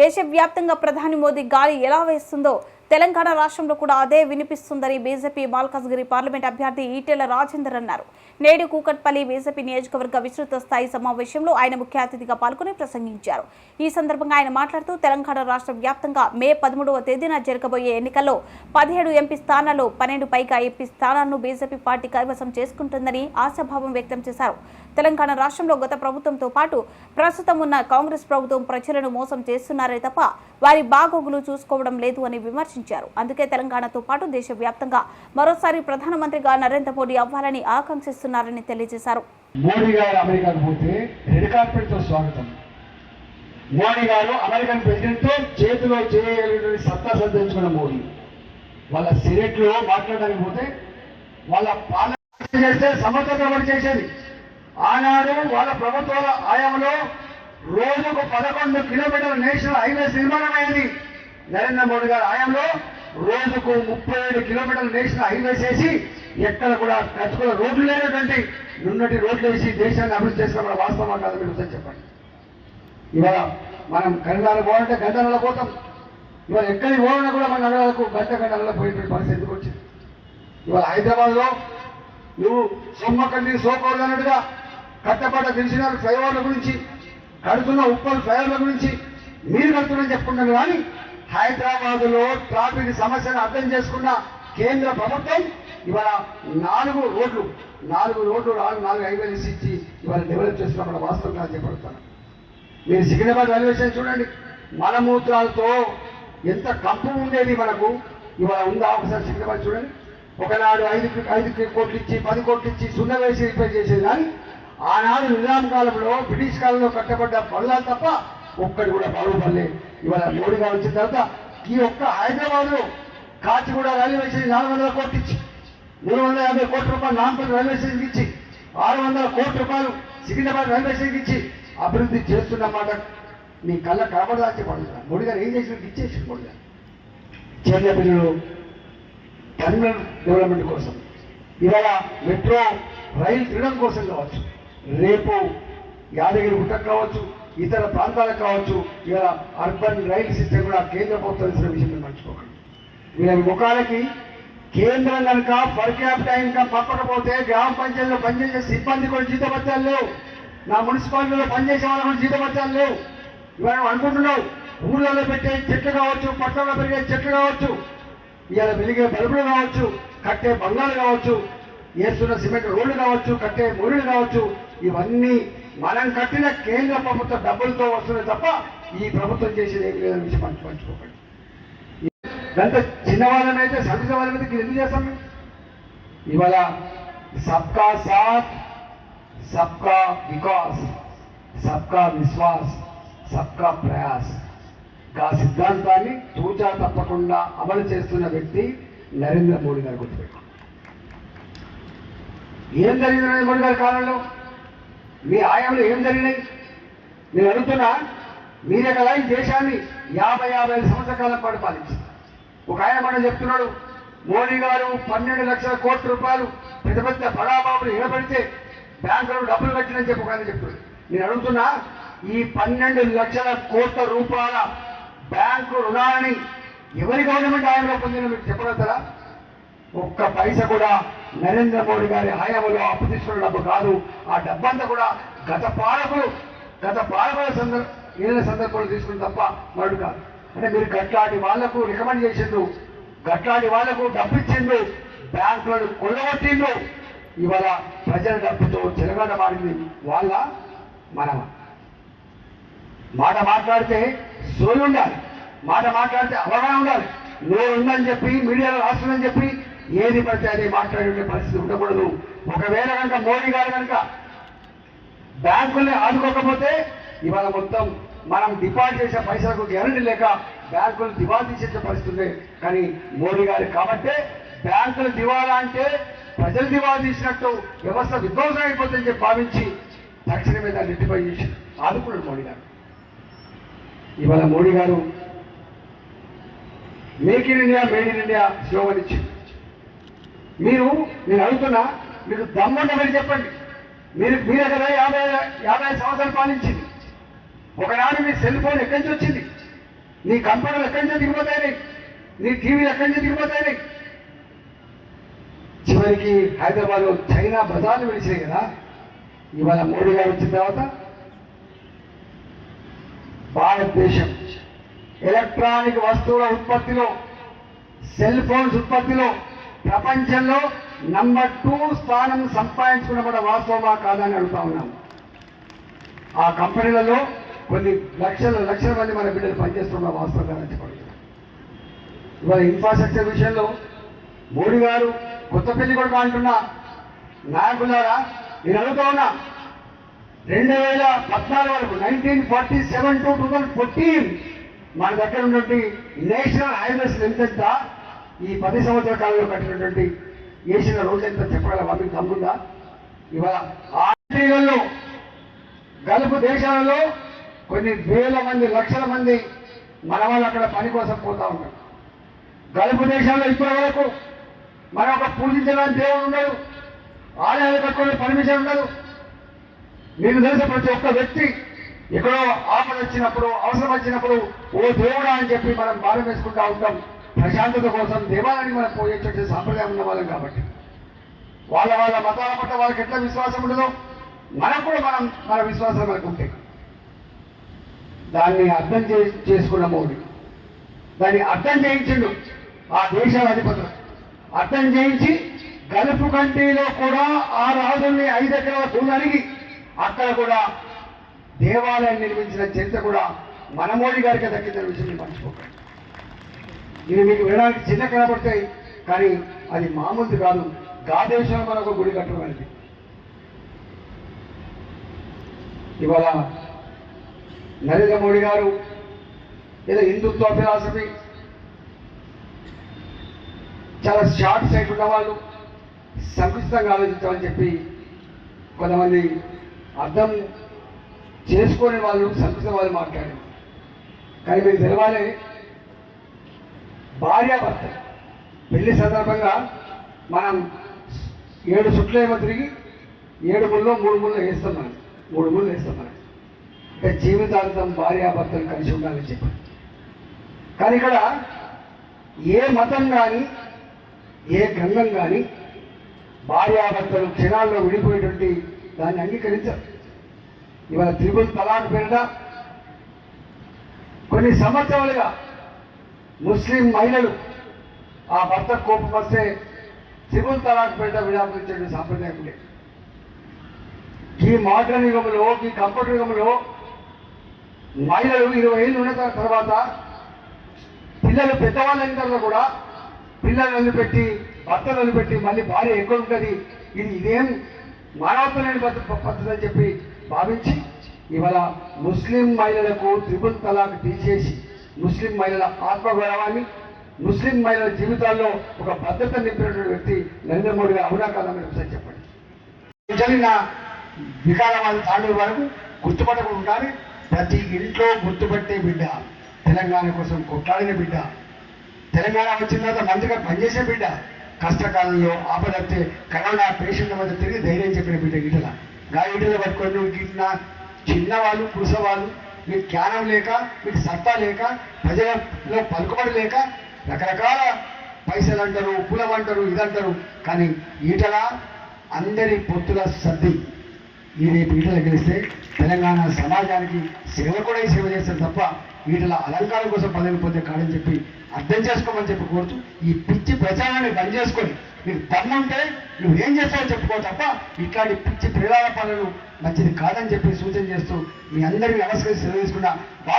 దేశవ్యాప్తంగా ప్రధాని మోదీ గాలి ఎలా వేస్తుందో తెలంగాణ రాష్ట్రంలో కూడా అదే వినిపిస్తుందని బీజేపీ మాల్కాజ్గిరి పార్లమెంట్ అభ్యర్థి ఈటెల రాజేందర్ అన్నారు. నేడు కూకట్పల్లి బీజేపీ నియోజకవర్గ విస్తృత స్థాయి సమావేశంలో ఆయన ముఖ్య అతిథిగా పాల్గొని ప్రసంగించారు. ఈ సందర్భంగా ఆయన మాట్లాడుతూ తెలంగాణ రాష్ట్ర వ్యాప్తంగా మే పదమూడవ తేదీన జరగబోయే ఎన్నికల్లో పదిహేడు ఎంపీ స్థానాల్లో పన్నెండు పైగా ఎంపీ స్థానాలను బీజేపీ పార్టీ కైవసం చేసుకుంటుందని ఆశాభావం వ్యక్తం చేశారు. తెలంగాణ రాష్ట్రంలో గత ప్రభుత్వంతో పాటు ప్రస్తుతం ఉన్న కాంగ్రెస్ ప్రభుత్వం ప్రజలను మోసం చేస్తున్నారే తప్ప వారి బాగోగులు చూసుకోవడం లేదు అని విమర్శించారు. అందుకే తెలంగాణతో పాటు దేశవ్యాప్తంగా మరోసారి ప్రధానమంత్రిగా నరేంద్ర మోడీ అవ్వాలని చేస్తున్నారని తెలియజేశారు. మోడీ గారు అమెరికాకు పోతే రెడ్ కార్పెట్తో స్వాగతం. మోడీ గారు అమెరికన్ ప్రెసిడెంట్తో చేతిలో చేయగలిగిన సత్తా సంతరించుకున్న మోడీ. వాళ్ళ సెనెట్లో మాట్లాడడానికి పోతే వాళ్ళ పాలన చేస్తే సమర్థత చేసేది? ఆనాడు వాళ్ళ ప్రభుత్వాల ఆయంలో రోజుకు పదకొండు కిలోమీటర్ల నేషనల్ హైవేస్ నిర్మాణం అయింది నరేంద్ర మోడీ గారి ఆయంలో రోజుకు ముప్పై ఏడు కిలోమీటర్ల నేషనల్ హైవేస్ వేసి ఎక్కడ కూడా కట్టుకున్న రోడ్లు లేనటువంటి నున్నటి రోడ్లు వేసి దేశాన్ని అభివృద్ధి చేసుకున్న వాస్తవం కాదు మీరు ఒకసారి చెప్పండి. ఇవాళ మనం కరీంనగర్ పోవాలంటే గంటలలో పోతాం. ఇవాళ ఎక్కడికి పోవాలన్నా కూడా మన నగరాలకు గంట గంటలలో పోయేటువంటి పరిస్థితి ఎందుకు వచ్చింది? ఇవాళ హైదరాబాద్లో నువ్వు సొమ్మకండి సోకోళ్ళు అన్నట్టుగా కట్టపడ్డ తెలిసిన ఫ్లైఓవర్ల గురించి కడుతున్న ఉప్పల్ ఫ్లైఓవర్ల గురించి మీరు కడుతున్నారని చెప్పుకున్నాను కానీ హైదరాబాద్లో ట్రాఫిక్ సమస్యను అర్థం చేసుకున్న కేంద్ర ప్రభుత్వం ఇవాళ నాలుగు రోడ్లు నాలుగు రోడ్లు నాలుగు నాలుగు హైవేలు ఇచ్చి ఇవాళ డెవలప్ చేస్తున్నప్పుడు వాస్తవంగా చెప్పబడతాను మీరు సికింద్రాబాద్ రైల్వే స్టేషన్ చూడండి మలమూత్రాలతో ఎంత కంపు ఉండేది మనకు. ఇవాళ ఉందా ఒకసారి సికింద్రాబాద్ చూడండి. ఒకనాడు ఐదు ఐదు కోట్లు ఇచ్చి పది కోట్లు ఇచ్చి సున్నా వేసి రిపేర్ చేసేది కానీ ఆనాడు నిజాం కాలంలో బ్రిటిష్ కాలంలో కట్టబడ్డ పనులు తప్ప ఒక్కటి కూడా బాగుపడలే ఇవాళ మోడీగా వచ్చిన తర్వాత ఈ ఒక్క హైదరాబాద్లో కాచిగూడ రైల్వే స్టేషన్ నాలుగు వందల కోట్లు ఇచ్చి మూడు వందల యాభై కోట్ల రూపాయలు నాంపల్లి రైల్వే స్టేషన్కి ఇచ్చి ఆరు వందల కోట్ల రూపాయలు సికింద్రాబాద్ రైల్వే స్టేషన్కి ఇచ్చి అభివృద్ధి చేస్తున్నమాట. మీ కళ్ళ కనబడదా పడుతున్నా మోడీ గారు ఏం చేసిన ఇచ్చేసి మోడీ గారు. చర్య బిల్లులు టర్మినల్ డెవలప్మెంట్ కోసం. ఇవాళ మెట్రో రైలు తినడం కోసం కావచ్చు రేపు యాదగిరి గుట్టకు కావచ్చు ఇతర ప్రాంతాలకు కావచ్చు ఇలా అర్బన్ రైలు సిస్టమ్ కూడా కేంద్ర ప్రభుత్వం విషయం మర్చిపోకండి. వీళ్ళ ముఖాలకి కేంద్రం కనుక పర్ క్యాపిటా ఇన్కమ్ పంపకపోతే గ్రామ పంచాయతీలో పనిచేసే సిబ్బంది కూడా జీతభత్యాలు లేవు. నా మున్సిపాలిటీలో పనిచేసే వాళ్ళు కూడా జీతభత్యాలు లేవు. ఇవాళ అనుకుంటున్నావు ఊళ్ళలో పెట్టే చెట్లు కావచ్చు పట్టణంలో పెరిగే చెట్లు కావచ్చు ఇవాళ వెలిగే బల్బులు కావచ్చు కట్టే బంగాలు కావచ్చు వేస్తున్న సిమెంట్ రోడ్లు కావచ్చు కట్టే మురులు కావచ్చు ఇవన్నీ మనం కట్టిన కేంద్ర ప్రభుత్వ డబ్బులతో వస్తున్నాయి తప్ప ఈ ప్రభుత్వం చేసేది ఏం లేదని విషయం దాంతో ఎంత చిన్నవాళ్ళనైతే సమిత వాళ్ళ మీద ఎందుకు చేస్తాం మేము. ఇవాళ సబ్కా సాత్ సబ్కా వికాస్ సబ్కా విశ్వాస్ సబ్కా ప్రయాస్. ఆ సిద్ధాంతాన్ని తూచా తప్పకుండా అమలు చేస్తున్న వ్యక్తి నరేంద్ర మోడీ గారు గుర్తుపెట్టు ఏం జరిగింది నరేంద్ర మోడీ గారి కాలంలో? మీ ఆయంలో ఏం జరిగినాయి? నేను అడుగుతున్నా మీరే కదా ఈ దేశాన్ని యాభై యాభై ఐదు సంవత్సరాల కాలం పాటు పాలించింది. ఒక ఆయన మనం చెప్తున్నాడు మోడీ గారు పన్నెండు లక్షల కోట్ల రూపాయలు పెద్ద పెద్ద బడాబాబులు ఇవ్వబడితే బ్యాంకులో డబ్బులు కట్టినని చెప్పి ఒక ఆయన చెప్తున్నాడు. నేను అడుగుతున్నా ఈ పన్నెండు లక్షల కోట్ల రూపాయల బ్యాంకు రుణాలని ఎవరి గవర్నమెంట్ ఆయనలో పొందిన మీకు చెప్పగలుగుతారా? ఒక్క పైస కూడా నరేంద్ర మోడీ గారి హయాంలో అప్పు తీసుకున్న డబ్బు కాదు. ఆ డబ్బంతా కూడా గత పాలకులు గత పాలకుల సందర్భ ఏదైనా సందర్భంలో తీసుకుని తప్ప మరుడు కాదు. అంటే మీరు గట్లాంటి వాళ్ళకు రికమెండ్ చేసిండ్రు. గట్లాంటి వాళ్ళకు డబ్బు ఇచ్చిండ్రు బ్యాంకులను కొల్లగొట్టిండ్రు. ఇవాళ ప్రజల డబ్బుతో చెలగడ మారింది. వాళ్ళ మనమ మాట మాట్లాడితే సోయి ఉండాలి. మాట మాట్లాడితే అవగాహన ఉండాలి. నేను ఉందని చెప్పి మీడియాలో రాస్తుందని చెప్పి ఏది పడితే అది మాట్లాడే పరిస్థితి ఉండకూడదు. ఒకవేళ కనుక మోడీ గారు కనుక బ్యాంకుల్ని ఆదుకోకపోతే ఇవాళ మొత్తం మనం డిపాజిట్ చేసే పైసలకు గ్యారంటీ లేక బ్యాంకులు దివాలా తీసేసే పరిస్థితి కానీ మోడీ గారు కాబట్టే బ్యాంకులు దివాలా అంటే ప్రజలు దివాలా తీసినట్టు వ్యవస్థ విధ్వంసం అయిపోతుందని చెప్పి భావించి తక్షణమే మీద రెట్టిఫై చేసి ఆదుకున్నాడు మోడీ గారు. ఇవాళ మోడీ గారు make in India made in India slogan ఇచ్చింది. మీరు నేను అడుగుతున్నా మీరు దమ్ముంటే మీరు చెప్పండి. మీరు మీరే కదా యాభై యాభై సంవత్సరాలు పాలించింది. ఒకనాడు మీ సెల్ ఫోన్ ఎక్కడి నుంచి వచ్చింది? నీ కంపెనీలు ఎక్కడి నుంచి దిగిపోతాయి నీ టీవీలు ఎక్కడి నుంచి దిగిపోతాయి చివరికి హైదరాబాద్లో చైనా బజార్లు విడిచినాయి కదా? ఇవాళ మోడీ గారు వచ్చిన తర్వాత భారతదేశం ఎలక్ట్రానిక్ వస్తువుల ఉత్పత్తిలో సెల్ ఫోన్స్ ఉత్పత్తిలో ప్రపంచంలో నంబర్ టూ స్థానం సంపాదించుకున్న కూడా వాస్తవమా కాదని అడుగుతా ఉన్నాం. ఆ కంపెనీలలో కొన్ని లక్షల లక్షల మంది మన బిడ్డలు పనిచేస్తున్న వాస్తవంగా చెప్పండి ఇవాళ ఇన్ఫ్రాస్ట్రక్చర్ విషయంలో మోడీ గారు కొత్త పెళ్ళి కొడుకు అంటున్న నాయకులారా నేను అడుగుతా ఉన్నా. రెండు వేల పద్నాలుగు వరకు nineteen forty seven to two thousand fourteen మన దగ్గర ఉన్నటువంటి నేషనల్ హైవేస్ ఎంత ఈ పది సంవత్సరాల కాలంలో కట్టినటువంటి వేసిన రోజు ఎంత చెప్పగలవా మీకు తమ్ముందా ఇవాళ ఆ గలుపు గల్ఫ్ దేశాలలో కొన్ని వేల మంది లక్షల మంది మన వాళ్ళు అక్కడ పని కోసం పోతా ఉంటారు గల్ఫ్ దేశాల్లో ఇప్పటి వరకు మనం ఒక పూజించడానికి దేవుడు ఉండదు ఆలయాలు కట్టుకునే పర్మిషన్ ఉండదు. మీకు తెలిసిన ప్రతి ఒక్క వ్యక్తి ఎక్కడో ఆపద వచ్చినప్పుడు అవసరం వచ్చినప్పుడు ఓ దేవుడా అని చెప్పి మనం భారం వేసుకుంటా ఉంటాం. ప్రశాంతత కోసం దేవాలయానికి మనం పోయేటువంటి సాంప్రదాయం ఉన్న వాళ్ళం కాబట్టి. వాళ్ళ వాళ్ళ మతాల పట్ల వాళ్ళకి ఎట్లా విశ్వాసం ఉండదో మనకు కూడా మనం మన విశ్వాసం మనకు ఉంటాయి. దాన్ని అర్థం చే చేసుకున్న మోడీ దాన్ని అర్థం చేయించిండు ఆ దేశాల అధిపతులు అర్థం చేయించి గల్ఫ్ కంట్రీలో కూడా ఆ రాజుల్ని ఐదు ఎకరాల భూమి అక్కడ కూడా దేవాలయం నిర్మించిన చరిత్ర కూడా మన మోడీ గారికి దక్కిందని విషయం మర్చిపోకండి ఇది మీకు వినడానికి చిన్న కనబడతాయి కానీ అది మామూలు కాదు. గా మనకు గుడి కట్టడం అనేది ఇవాళ నరేంద్ర మోడీ గారు ఏదో హిందుత్వ ఫిలాసఫీ. చాలా షార్ట్ సైట్ ఉన్నవాళ్ళు సంకుచితంగా ఆలోచించాలని చెప్పి కొంతమంది అర్థం చేసుకునే వాళ్ళు సంకుచిత వాళ్ళు మాట్లాడారు. కానీ మీకు తెలవాలి భార్యాభర్త. పెళ్ళి సందర్భంగా మనం ఏడు చుట్లు తిరిగి ఏడు ముళ్ళు మూడు ముళ్ళు వేస్తాం మనం. మూడు ముళ్ళు వేస్తాం మనం. అంటే జీవితాంతం భార్యాభర్తలు కలిసి ఉండాలని చెప్పి. కానీ ఇక్కడ ఏ మతం కానీ ఏ గ్రంథం కానీ భార్యాభర్తలు క్షణాల్లో విడిపోయేటువంటి దాన్ని అంగీకరించారు. ఇవాళ త్రిపుల్ తలాక్ పేరిట కొన్ని సంవత్సరాలుగా ముస్లిం మహిళలు ఆ భర్త కోపం వస్తే త్రిపుల్ తలాక్ పేరిట విడాకులు సాంప్రదాయం లేదు ఈ మోడర్న్ యుగంలో ఈ కంప్యూటర్ యుగంలో మహిళలు ఇరవై ఏళ్ళు ఉన్న తర్వాత పిల్లలు పెద్దవాళ్ళు అయిన తర్వాత కూడా పిల్లలు వదిలిపెట్టి భర్తలు వదిలిపెట్టి మళ్ళీ భార్య ఎక్కువ ఉంటుంది? ఇది ఇదేం మానవత్వం పద్ధతి అని చెప్పి భావించి ఇవాళ ముస్లిం మహిళలకు త్రిపుల్ తలాక్ తీసేసి ముస్లిం మహిళల ఆత్మగౌరవాన్ని ముస్లిం మహిళల జీవితాల్లో ఒక భద్రత నింపినటువంటి వ్యక్తి నరేంద్ర మోడీ గారు. అవునా కాదని ఒకసారి చెప్పండి. జరిగిన వికారాబాద్ తాండూరు వరకు గుర్తుపట్టకుండా ఉండాలి. ప్రతి ఇంట్లో గుర్తుపట్టే బిడ్డ తెలంగాణ కోసం కొట్లాడిన బిడ్డ. తెలంగాణ వచ్చిన తర్వాత మంచిగా పనిచేసే బిడ్డ. కష్టకాలంలో ఆపదత్తే కరోనా పేషెంట్ల మధ్య తిరిగి ధైర్యం చెప్పిన బిడ్డ ఈటల. గా ఈటలు పట్టుకొని నువ్వు గిట్టిన చిన్నవాళ్ళు పురుషవాళ్ళు మీకు జ్ఞానం లేక మీకు సత్తా లేక ప్రజలలో పలుకుబడి లేక రకరకాల పైసలు అంటారు కులం అంటారు ఇదంటారు. కానీ ఈటల అందరి పొత్తుల సర్ది. ఈ రేపు ఈటల గెలిస్తే తెలంగాణ సమాజానికి సేవ కూడా ఈ సేవ చేస్తారు తప్ప వీటిల అలంకారం కోసం పదవి పొందే కాడని చెప్పి అర్థం చేసుకోమని చెప్పి కోరుతూ ఈ పిచ్చి ప్రచారాన్ని బంద్ చేసుకొని నీకు దమ్ముంటే నువ్వు ఏం చేస్తావో చెప్పుకో తప్ప ఇట్లాంటి పిచ్చి ప్రేరాల పనులు మంచిది కాదని చెప్పి సూచన చేస్తూ మీ అందరినీ నమస్కరించి సెలవు తీసుకున్నా